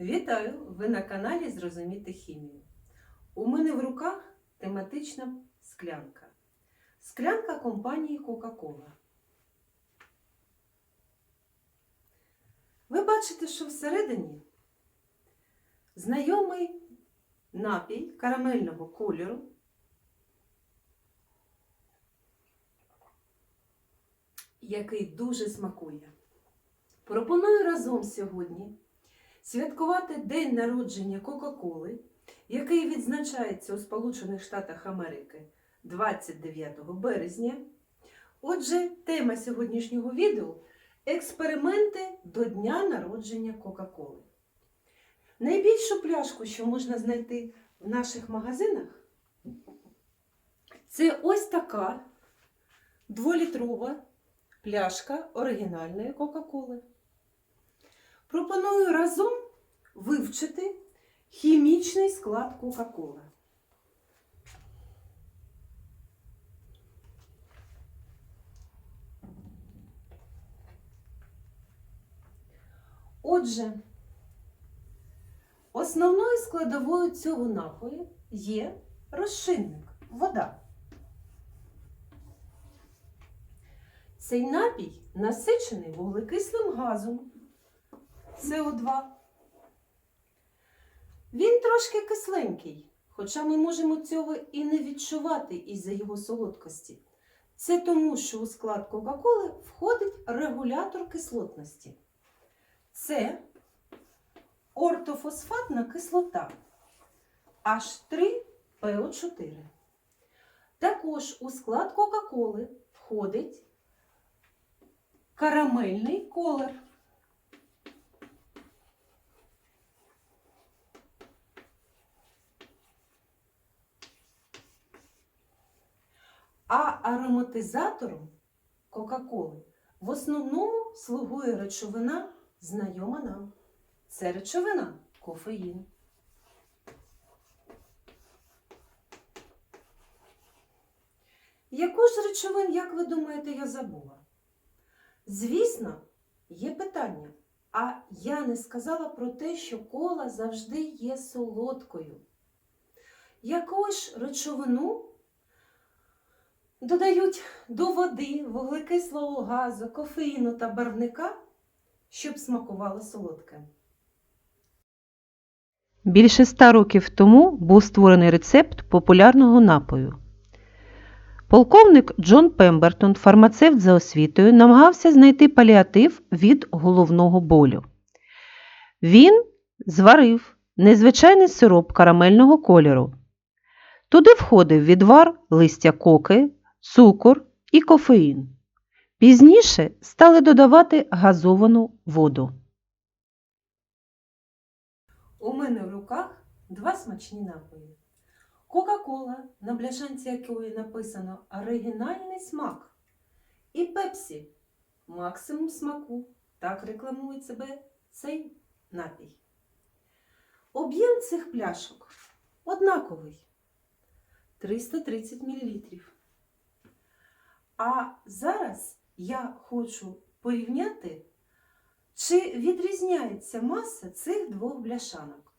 Вітаю! Ви на каналі Зрозуміти хімію. У мене в руках тематична склянка. Склянка компанії Coca-Cola. Ви бачите, що всередині знайомий напій карамельного кольору. Який дуже смакує. Пропоную разом сьогодні святкувати День народження Кока-Коли, який відзначається у Сполучених Штатах Америки 29 березня. Отже, тема сьогоднішнього відео експерименти до дня народження Кока-Коли. Найбільшу пляшку, що можна знайти в наших магазинах, це ось така дволітрова пляшка оригінальної Кока-Коли. Пропоную разом вивчити хімічний склад Кока-Коли. Отже, основною складовою цього напою є розчинник вода. Цей напій насичений вуглекислим газом СО2. Він трошки кисленький, хоча ми можемо цього і не відчувати із-за його солодкості. Це тому, що у склад Кока-Коли входить регулятор кислотності. Це ортофосфатна кислота H3PO4. Також у склад Кока-Коли входить карамельний колер. А ароматизатором Кока-Коли в основному слугує речовина, знайома нам. Це речовина кофеїн. Яку ж речовин, як ви думаєте, я забула? Звісно, є питання. А я не сказала про те, що кола завжди є солодкою. Яку ж речовину додають до води, вуглекислого газу, кофеїну та барвника, щоб смакувало солодке? Більше ста років тому був створений рецепт популярного напою. Полковник Джон Пембертон, фармацевт за освітою, намагався знайти паліатив від головного болю. Він зварив незвичайний сироп карамельного кольору. Туди входив відвар листя коки, цукор і кофеїн. Пізніше стали додавати газовану воду. У мене в руках два смачні напої. Кока-кола, на бляшанці якої написано оригінальний смак. І пепсі максимум смаку. Так рекламує себе цей напій. Об'єм цих пляшок однаковий 330 мл. А зараз я хочу порівняти, чи відрізняється маса цих двох бляшанок.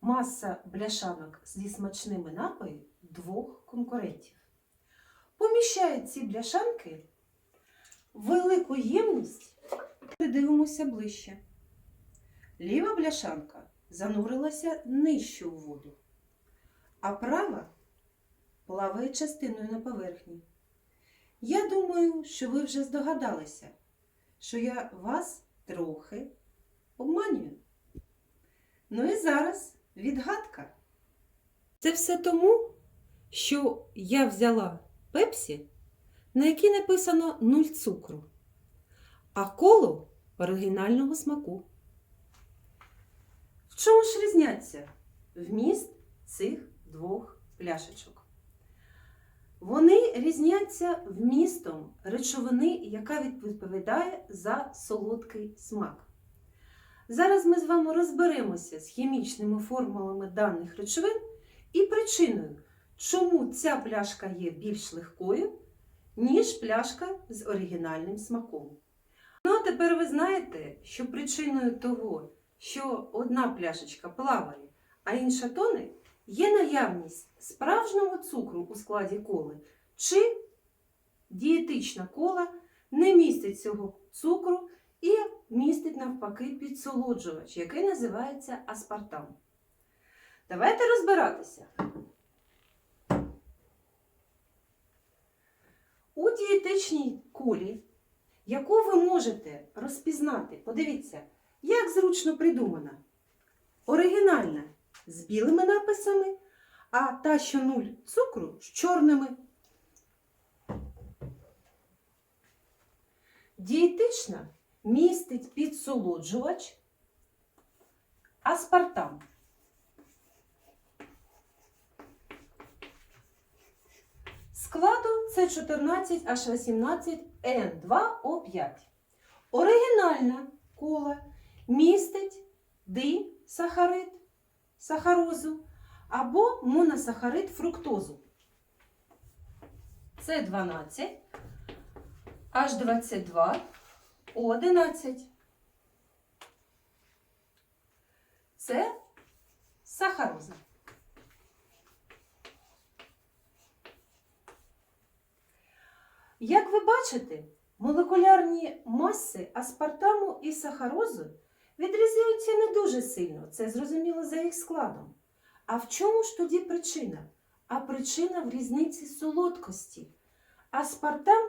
Маса бляшанок зі смачними напоями двох конкурентів. Поміщаю ці бляшанки в велику ємність. Дивимося ближче. Ліва бляшанка занурилася нижче у воду, а права плаває частиною на поверхні. Я думаю, що ви вже здогадалися, що я вас трохи обманюю. Ну і зараз відгадка. Це все тому, що я взяла пепсі, на якій написано нуль цукру, а колу оригінального смаку. В чому ж різняться вміст цих двох пляшечок? Вони різняться вмістом речовини, яка відповідає за солодкий смак. Зараз ми з вами розберемося з хімічними формулами даних речовин і причиною, чому ця пляшка є більш легкою, ніж пляшка з оригінальним смаком. Ну а тепер ви знаєте, що причиною того, що одна пляшечка плаває, а інша тоне, є наявність справжнього цукру у складі коли, чи дієтична кола не містить цього цукру і містить навпаки підсолоджувач, який називається аспартам. Давайте розбиратися. У дієтичній колі, яку ви можете розпізнати, подивіться, як зручно придумана. Оригінальна з білими написами, а та, що нуль цукру з чорними. Дієтична містить підсолоджувач аспартам. Складу це 14 h 18 n 2 o 5 Оригінальна кола містить дисахарид, сахарозу або моносахарид фруктозу. Це 12 H22 O11. Це сахароза. Як ви бачите, молекулярні маси аспартаму і сахарозу відрізняються не дуже сильно, це зрозуміло за їх складом. А в чому ж тоді причина? А причина в різниці солодкості. Аспартам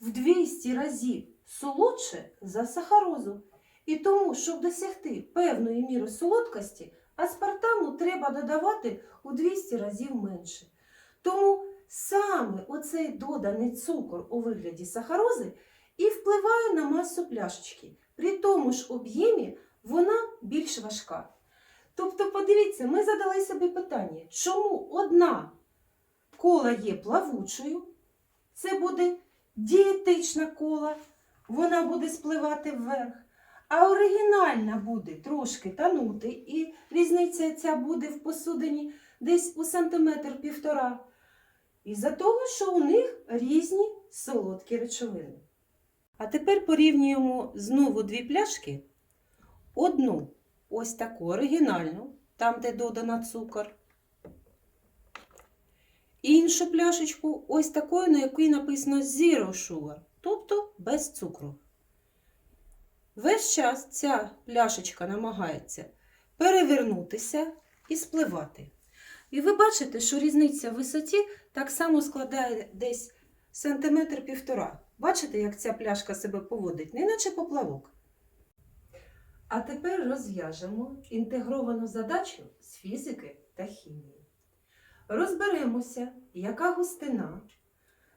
в 200 разів солодше за сахарозу. І тому, щоб досягти певної міри солодкості, аспартаму треба додавати у 200 разів менше. Тому саме оцей доданий цукор у вигляді сахарози і впливає на масу пляшечки. При тому ж об'ємі вона більш важка. Тобто, подивіться, ми задали собі питання, чому одна кола є плавучою, це буде дієтична кола, вона буде спливати вверх, а оригінальна буде трошки танути, і різниця ця буде в посудині десь у сантиметр півтора. Із-за того, що у них різні солодкі речовини. А тепер порівнюємо знову дві пляшки. Одну ось таку оригінальну, там, де додана цукор. Іншу пляшечку ось такою, на якій написано Zero Sugar, тобто без цукру. Весь час ця пляшечка намагається перевернутися і спливати. І ви бачите, що різниця в висоті так само складає десь сантиметр півтора. Бачите, як ця пляшка себе поводить, неначе поплавок. А тепер розв'яжемо інтегровану задачу з фізики та хімії. Розберемося, яка густина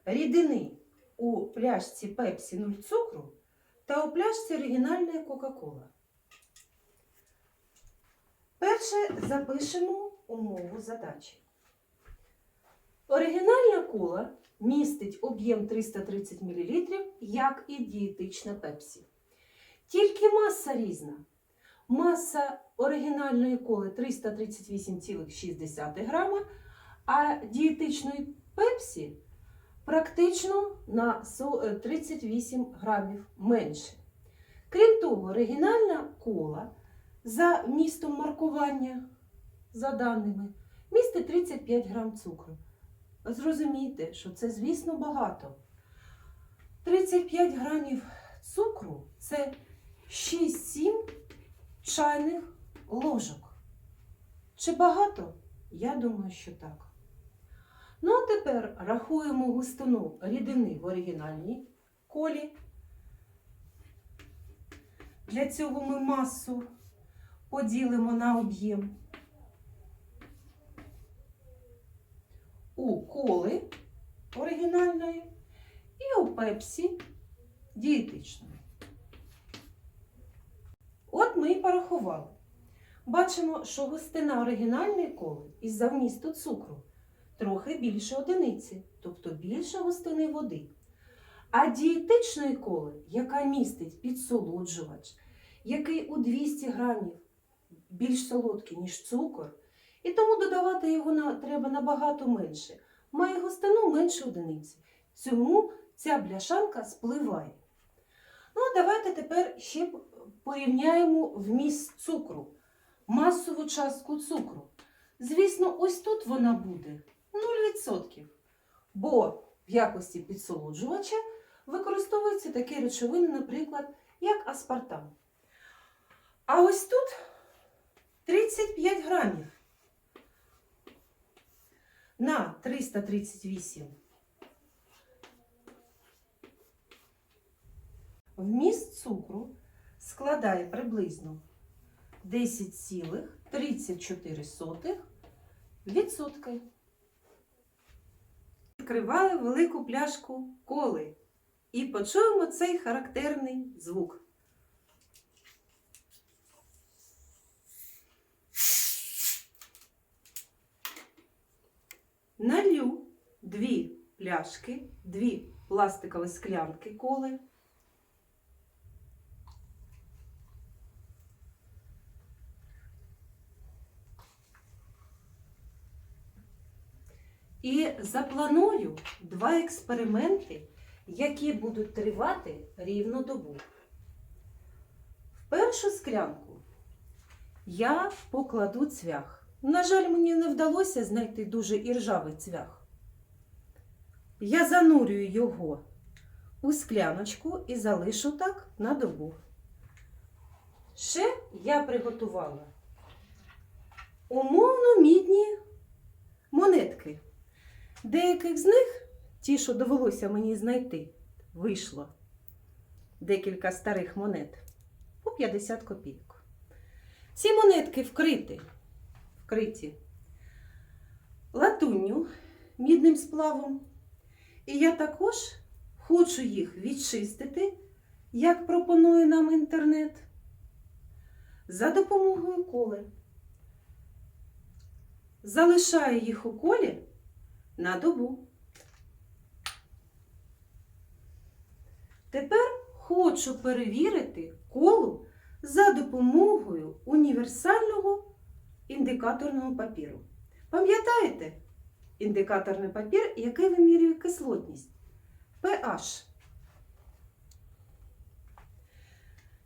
рідини у пляшці Пепсі 0 цукру та у пляшці оригінальної Кока-Кола. Перше запишемо умову задачі. Оригінальна кола містить об'єм 330 мл, як і дієтична пепсі. Тільки маса різна. Маса оригінальної коли 338,6 грама, а дієтичної пепсі практично на е, 38 грамів менше. Крім того, оригінальна кола за містом маркування, за даними, містить 35 грам цукру. Зрозумійте, що це, звісно, багато. 35 грамів цукру це 6-7 чайних ложок. Чи багато? Я думаю, що так. Ну, а тепер рахуємо густину рідини в оригінальній колі. Для цього ми масу поділимо на об'єм. У коли оригінальної і у пепсі дієтичної. От ми і порахували. Бачимо, що густина оригінальної коли із-за вмісту цукру трохи більше одиниці, тобто більше густини води. А дієтичної коли, яка містить підсолоджувач, який у 200 грамів більш солодкий, ніж цукор, і тому додавати його треба набагато менше, має густину менше одиниці. Цьому ця бляшанка спливає. Ну, давайте тепер ще порівняємо вміст цукру, масову частку цукру. Звісно, ось тут вона буде 0%. Бо в якості підсолоджувача використовуються такі речовини, наприклад, як аспартам. А ось тут 35 грамів на 338. Вміст цукру складає приблизно 10,34 відсотки. Відкривали велику пляшку коли і почуємо цей характерний звук. Налью дві пляшки, дві пластикові склянки коли. І запланую два експерименти, які будуть тривати рівно добу. В першу склянку я покладу цвях. На жаль, мені не вдалося знайти дуже іржавий цвях. Я занурюю його у скляночку і залишу так на добу. Ще я приготувала умовно мідні монетки. Деяких з них, ті, що довелося мені знайти, вийшло декілька старих монет по 50 копійок. Ці монетки вкриті, вкриті латунню, мідним сплавом. І я також хочу їх відчистити, як пропонує нам інтернет, за допомогою коли. Залишаю їх у колі на добу. Тепер хочу перевірити колу за допомогою універсального індикаторного папіру. Пам'ятаєте індикаторний папір, який вимірює кислотність? pH.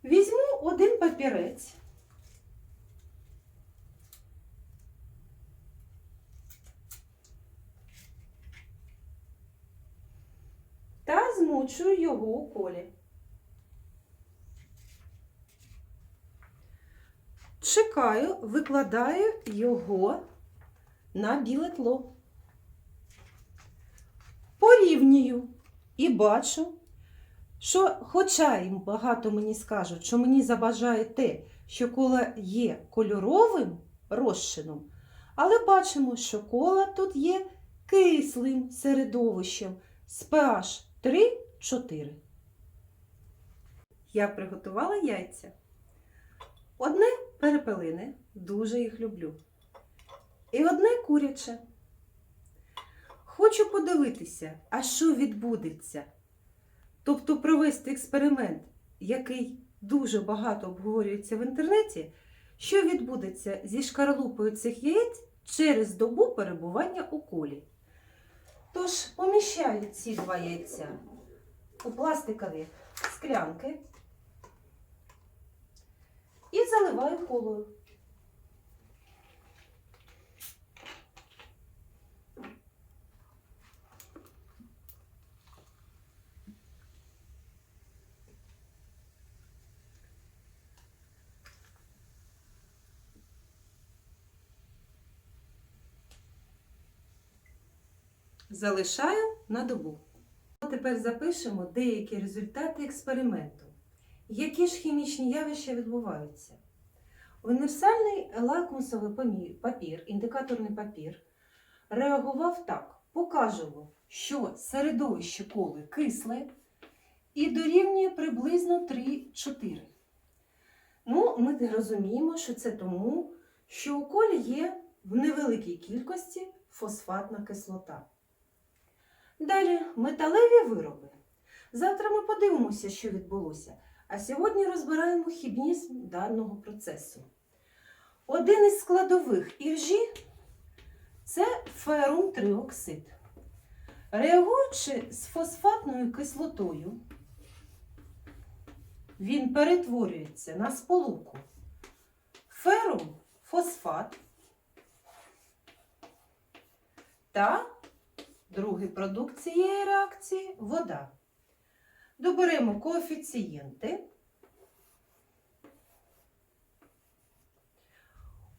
Візьму один папірець. та змочую його у колі. Чекаю, викладаю його на біле тло. Порівнюю і бачу, що, хоча їм багато мені скажуть, що мені забажає те, що кола є кольоровим розчином, але бачимо, що кола тут є кислим середовищем з pH 3-4. Я приготувала яйця. Одне перепелине, дуже їх люблю. І одне куряче. Хочу подивитися, а що відбудеться. Тобто провести експеримент, який дуже багато обговорюється в інтернеті, що відбудеться зі шкарлупою цих яєць через добу перебування у колі. Тож поміщаю ці два яйця у пластикові склянки і заливаю колою. Залишаю на добу. Тепер запишемо деякі результати експерименту. Які ж хімічні явища відбуваються? Універсальний лакмусовий папір, індикаторний папір, реагував так: показував, що середовище коли кисле і дорівнює приблизно 3-4. Ну, ми розуміємо, що це тому, що у колі є в невеликій кількості фосфатна кислота. Далі металеві вироби. Завтра ми подивимося, що відбулося. А сьогодні розбираємо хібнізм даного процесу. Один із складових іржі це ферум триоксид. Реагуючи з фосфатною кислотою, він перетворюється на сполуку ферум фосфат та другий продукт цієї реакції вода. Доберемо коефіцієнти.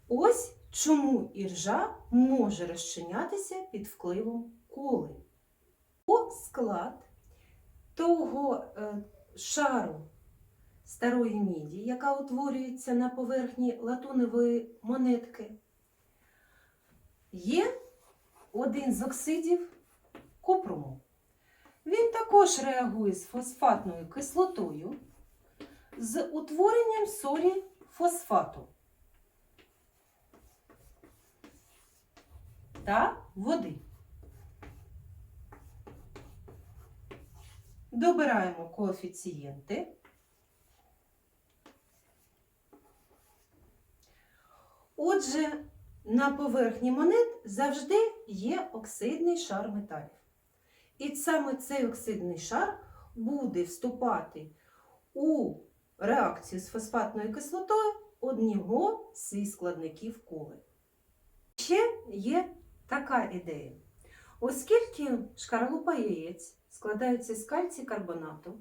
Ось чому іржа може розчинятися під впливом коли. О склад того е, шару старої міді, яка утворюється на поверхні латуневої монетки, є один з оксидів купруму. Він також реагує з фосфатною кислотою з утворенням солі фосфату та води. Добираємо коефіцієнти. Отже, на поверхні монет завжди є оксидний шар металів. І саме цей оксидний шар буде вступати у реакцію з фосфатною кислотою одного зі складників коли. Ще є така ідея. Оскільки шкаралупа яєць складається з кальцій карбонату,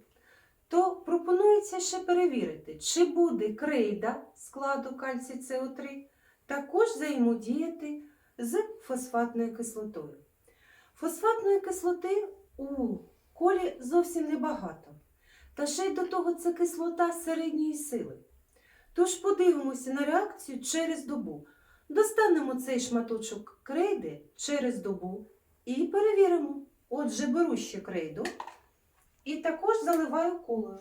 то пропонується ще перевірити, чи буде крейда складу кальцій СО3 також взаємодіяти з фосфатною кислотою. Фосфатної кислоти у колі зовсім небагато. Та ще й до того це кислота середньої сили. Тож подивимося на реакцію через добу. Достанемо цей шматочок крейди через добу і перевіримо. Отже, беру ще крейду і також заливаю колою.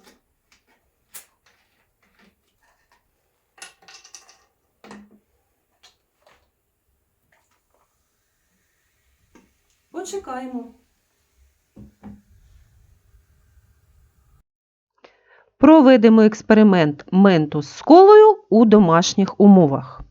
Почекаємо. Проведемо експеримент ментус з колою у домашніх умовах.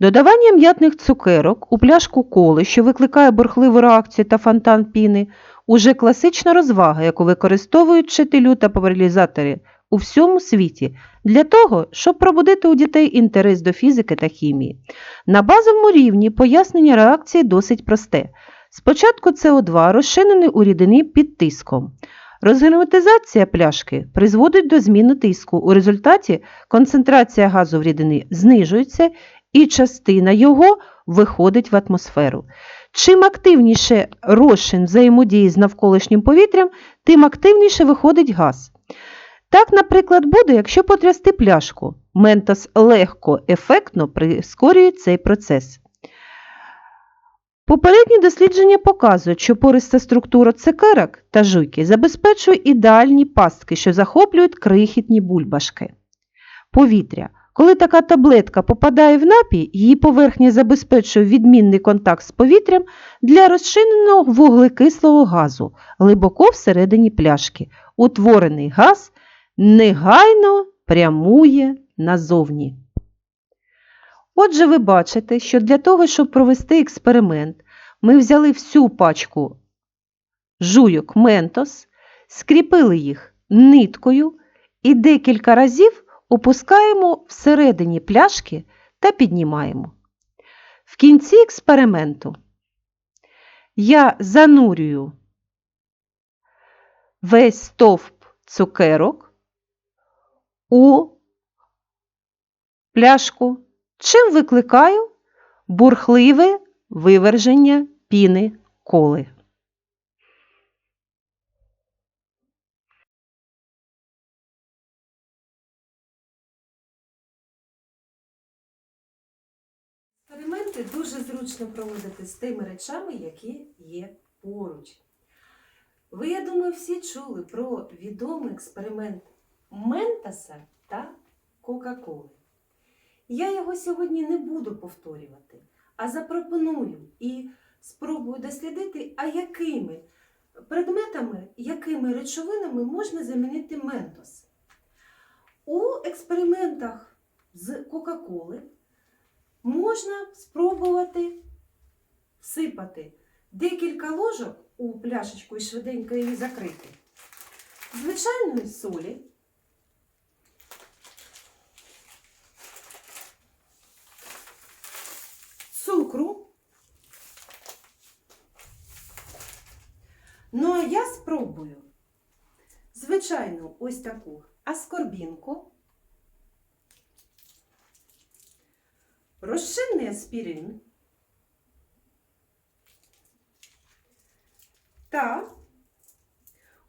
Додавання м'ятних цукерок у пляшку коли, що викликає бурхливу реакцію та фонтан піни, уже класична розвага, яку використовують вчителю та популяризатори у всьому світі для того, щоб пробудити у дітей інтерес до фізики та хімії. На базовому рівні пояснення реакції досить просте. Спочатку СО2 розчинений у рідині під тиском. Розгерметизація пляшки призводить до зміни тиску. У результаті концентрація газу в рідині знижується і частина його виходить в атмосферу. Чим активніше розчин взаємодії з навколишнім повітрям, тим активніше виходить газ. Так, наприклад, буде, якщо потрясти пляшку. Ментос легко, ефектно прискорює цей процес. Попередні дослідження показують, що пориста структура цукерок та жуйки забезпечує ідеальні пастки, що захоплюють крихітні бульбашки. Повітря. Коли така таблетка попадає в напій, її поверхня забезпечує відмінний контакт з повітрям для розчиненого вуглекислого газу глибоко всередині пляшки. Утворений газ негайно прямує назовні. Отже, ви бачите, що для того, щоб провести експеримент, ми взяли всю пачку жуйок Ментос, скріпили їх ниткою і декілька разів опускаємо всередині пляшки та піднімаємо. В кінці експерименту я занурюю весь стовп цукерок у пляшку, чим викликаю бурхливе виверження піни коли. Експерименти дуже зручно проводити з тими речами, які є поруч. Ви, я думаю, всі чули про відомий експеримент Ментаса та Кока-Коли. Я його сьогодні не буду повторювати, а запропоную і спробую дослідити, а якими предметами, якими речовинами можна замінити ментос. У експериментах з Кока-Коли можна спробувати всипати декілька ложок у пляшечку і швиденько її закрити. Звичайної солі цукру. Ну, а я спробую, звичайно, ось таку аскорбінку, розчинний аспірин та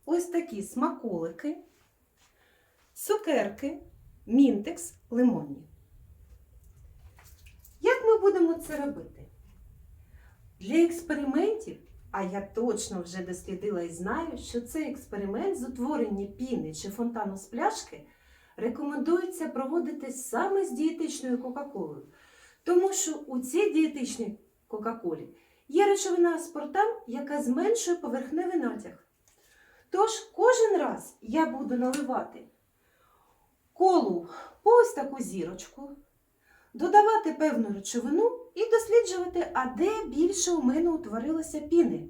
ось такі смаколики, цукерки, мінтекс, лимонні. Як ми будемо це робити? Для експериментів, а я точно вже дослідила і знаю, що цей експеримент з утворення піни чи фонтану з пляшки рекомендується проводити саме з дієтичною Кока-Колою. Тому що у цій дієтичній Кока-Колі є речовина аспартам, яка зменшує поверхневий натяг. Тож кожен раз я буду наливати колу по ось таку зірочку, додавати певну речовину і досліджувати, а де більше у мене утворилося піни.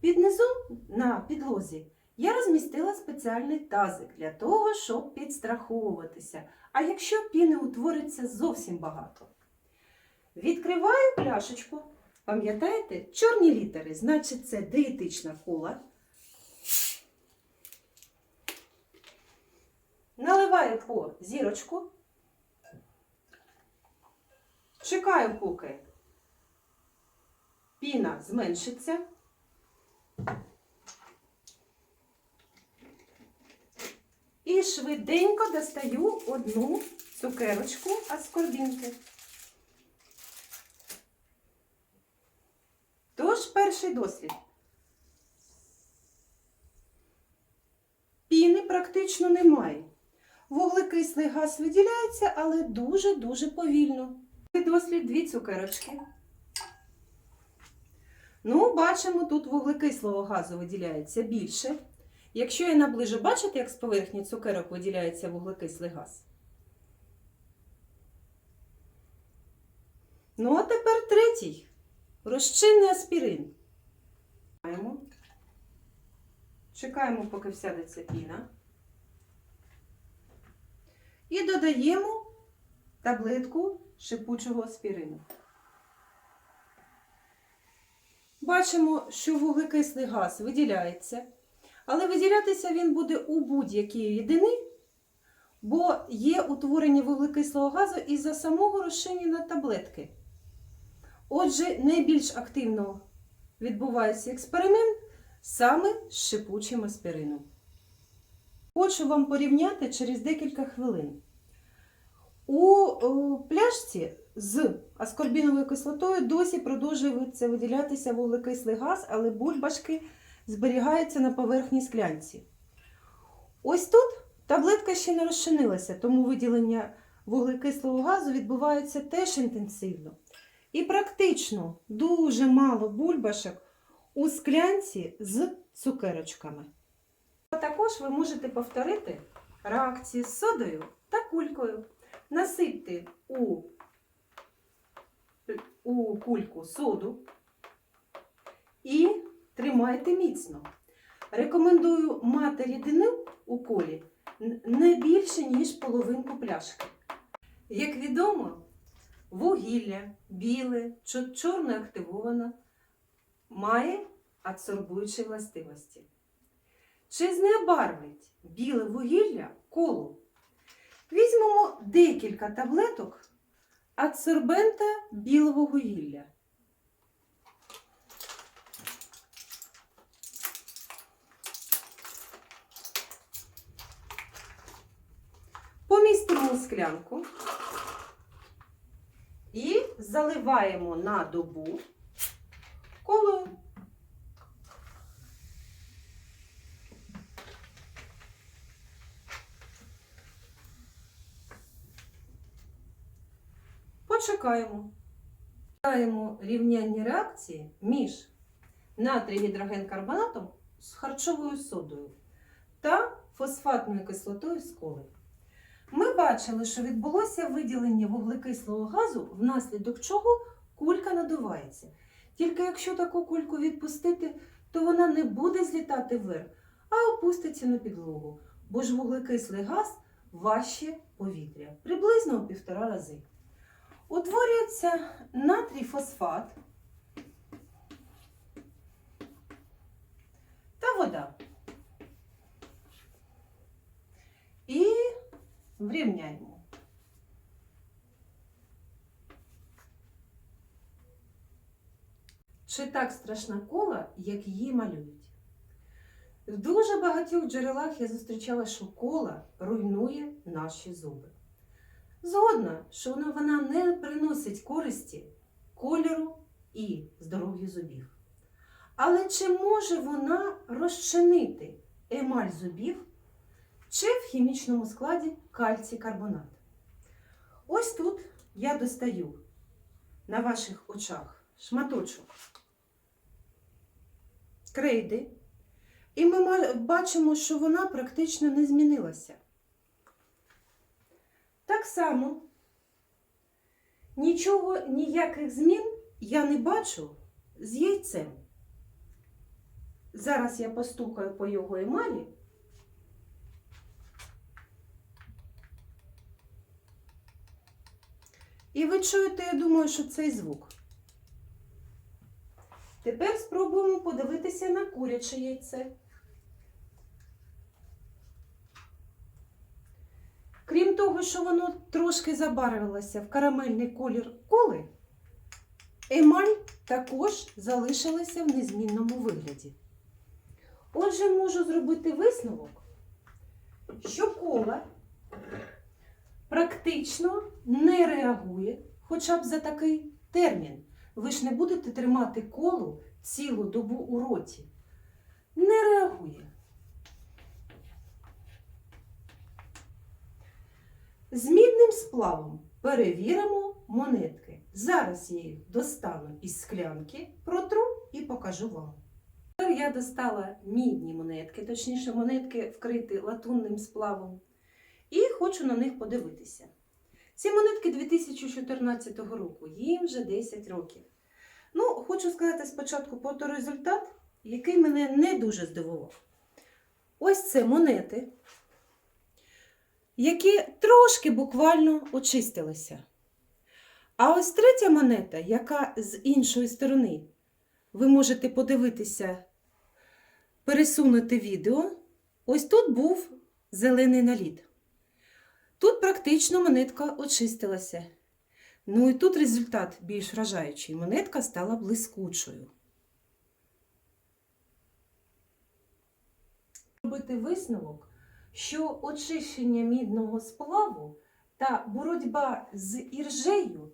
Під низом на підлозі я розмістила спеціальний тазик для того, щоб підстраховуватися. А якщо піни утвориться зовсім багато. Відкриваю пляшечку. Пам'ятаєте, чорні літери, значить це дієтична кола. Наливаю по зірочку. Чекаю, поки піна зменшиться. І швиденько достаю одну цукерочку аскорбінки. Тож перший дослід. Піни практично немає. Вуглекислий газ виділяється, але дуже-дуже повільно. Дослід дві цукерочки. Ну, бачимо, тут вуглекислого газу виділяється більше. Якщо я наближу, бачите, як з поверхні цукерок виділяється вуглекислий газ? Ну, а тепер третій. Розчинний аспірин. Чекаємо. Чекаємо, поки всядеться піна. І додаємо таблетку шипучого аспірину. Бачимо, що вуглекислий газ виділяється, але виділятися він буде у будь-якій рідини, бо є утворення вуглекислого газу із-за самого розчинення таблетки. Отже, найбільш активно відбувається експеримент саме з шипучим аспирином. Хочу вам порівняти через декілька хвилин. У пляшці з аскорбіновою кислотою досі продовжується виділятися вуглекислий газ, але бульбашки зберігаються на поверхні склянці. Ось тут таблетка ще не розчинилася, тому виділення вуглекислого газу відбувається теж інтенсивно. І практично дуже мало бульбашок у склянці з цукерочками. Також ви можете повторити реакції з содою та кулькою. Насипте у, у кульку соду і тримайте міцно. Рекомендую мати рідину у колі не більше, ніж половинку пляшки. Як відомо, вугілля біле, чо- чорне активоване має адсорбуючі властивості. Чи знебарвить біле вугілля колу? Візьмемо декілька таблеток адсорбента білого вугілля. Помістимо склянку і заливаємо на добу колою. Чекаємо рівняння реакції між натрій гідрогенкарбонатом з харчовою содою та фосфатною кислотою з коли. Ми бачили, що відбулося виділення вуглекислого газу, внаслідок чого кулька надувається. Тільки якщо таку кульку відпустити, то вона не буде злітати вверх, а опуститься на підлогу, бо ж вуглекислий газ важче повітря, приблизно у півтора рази. Утворюється натрій фосфат та вода. І врівняємо. Чи так страшна кола, як її малюють? В дуже багатьох джерелах я зустрічала, що кола руйнує наші зуби. Згодна, що вона, не приносить користі кольору і здоров'ю зубів. Але чи може вона розчинити емаль зубів чи в хімічному складі кальцій карбонат? Ось тут я достаю на ваших очах шматочок крейди, і ми бачимо, що вона практично не змінилася. Так само нічого, ніяких змін я не бачу з яйцем. Зараз я постукаю по його емалі. І ви чуєте, я думаю, що цей звук. Тепер спробуємо подивитися на куряче яйце. Крім того, що воно трошки забарвилося в карамельний колір коли, емаль також залишилася в незмінному вигляді. Отже, можу зробити висновок, що кола практично не реагує хоча б за такий термін. Ви ж не будете тримати колу цілу добу у роті. Не реагує. З мідним сплавом перевіримо монетки. Зараз я їх достану із склянки, протру і покажу вам. Я достала мідні монетки, точніше, монетки вкриті латунним сплавом, і хочу на них подивитися. Ці монетки 2014 року, їм вже 10 років. Ну, хочу сказати спочатку про той результат, який мене не дуже здивував. Ось це монети, які трошки буквально очистилися. А ось третя монета, яка з іншої сторони, ви можете подивитися, пересунути відео. Ось тут був зелений наліт. Тут практично монетка очистилася. Ну і тут результат більш вражаючий. Монетка стала блискучою. Робити висновок, що очищення мідного сплаву та боротьба з іржею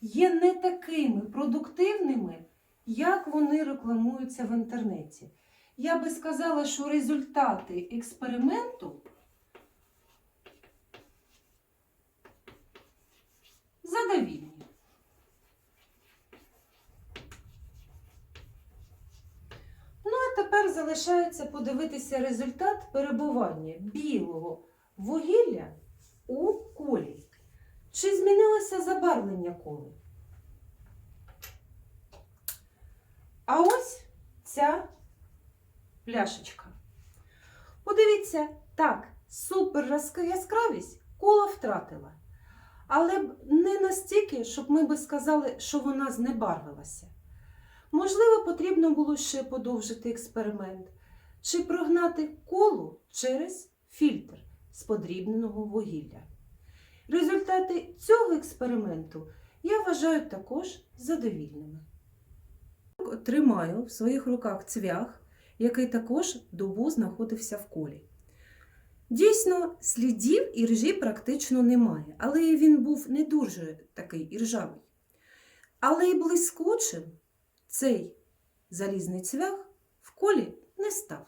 є не такими продуктивними, як вони рекламуються в інтернеті. Я би сказала, що результати експерименту задовільні. Ну, а тепер залишається подивитися результат перебування білого вугілля у колі. Чи змінилося забарвлення коли? А ось ця пляшечка. Подивіться, так, супер яскравість кола втратила. Але не настільки, щоб ми би сказали, що вона знебарвилася. Можливо, потрібно було ще подовжити експеримент чи прогнати колу через фільтр з подрібненого вугілля. Результати цього експерименту я вважаю також задовільними. Тримаю в своїх руках цвях, який також добу знаходився в колі. Дійсно, слідів іржі практично немає, але він був не дуже такий іржавий. Але й блискучим цей залізний цвях в колі не став.